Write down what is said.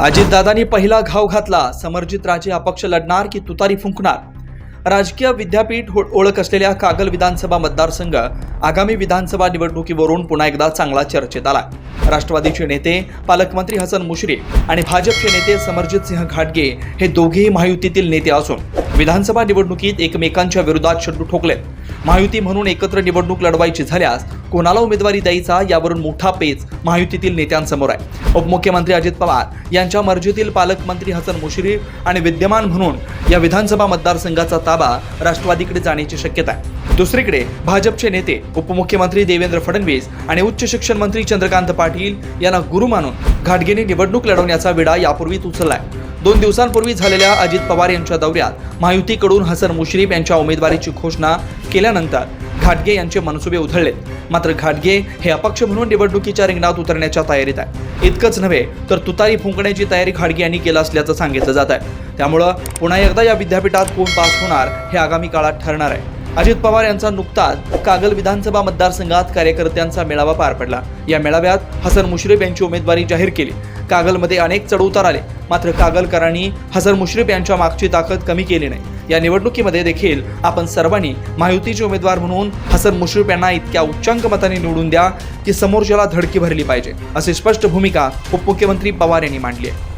अजितदादांनी पहिला घाव घातला. समर्जित राजे अपक्ष लढणार की तुतारी फुंकणार? राजकीय विद्यापीठ हो- ओळख असलेल्या कागल विधानसभा मतदारसंघ आगामी विधानसभा निवडणुकीवरून पुन्हा एकदा चांगला चर्चेत आला. राष्ट्रवादीचे नेते पालकमंत्री हसन मुश्रीफ आणि भाजपचे नेते समरजित सिंह घाटगे हे दोघेही महायुतीतील नेते असून विधानसभा निवडणुकीत एकमेकांच्या विरोधात शड्डू ठोकलेत. महायुती म्हणून एकत्र निवडणूक लढवायची झाल्यास कोणाला उमेदवारी द्यायचा यावरून मोठा पेच महायुतीतील नेत्यांसमोर आहे. उपमुख्यमंत्री अजित पवार यांच्या मर्जीतील पालकमंत्री हसन मुश्रीफ आणि विद्यमान म्हणून या विधानसभा मतदारसंघाचा ताबा राष्ट्रवादीकडे जाण्याची शक्यता आहे. दुसरीकडे भाजपचे नेते उपमुख्यमंत्री देवेंद्र फडणवीस आणि उच्च शिक्षण मंत्री चंद्रकांत पाटील यांना गुरु मानून घाटगेने निवडणूक लढवण्याचा विडा यापूर्वीच उचललाय. दोन दिवसांपूर्वी झालेल्या अजित पवार यांच्या दौऱ्यात महायुतीकडून हसन मुश्रीफ यांच्या उमेदवारीची घोषणा केल्यानंतर घाटगे यांचे मनसुबे उधळलेत. मात्र घाटगे हे अपक्ष म्हणून निवडणुकीच्या रिंगणात उतरण्याच्या तयारीत आहे. इतकंच नव्हे तर तुतारी फुंकण्याची तयारी घाटगे यांनी केलं असल्याचं सांगितलं जात आहे. त्यामुळं पुन्हा एकदा या विद्यापीठात कोण पास होणार हे आगामी काळात ठरणार आहे. अजित पवार यांचा नुकताच कागल विधानसभा मतदारसंघात कार्यकर्त्यांचा मेळावा पार पडला. या मेळाव्यात हसन मुश्रीफ यांची उमेदवारी जाहीर केली. कागलमध्ये अनेक चढउतार आले. मात्र कागलकरांनी हसन मुश्रीफ यांच्या मागची ताकद कमी केली नाही. या निवडणुकीमध्ये देखील आपण सर्वांनी महायुतीचे उमेदवार म्हणून हसन मुश्रीफ यांना इतक्या उच्चांक मताने निवडून द्या की समोरच्याला धडकी भरली पाहिजे. अशी स्पष्ट भूमिका उपमुख्यमंत्री पवार यांनी मांडली आहे.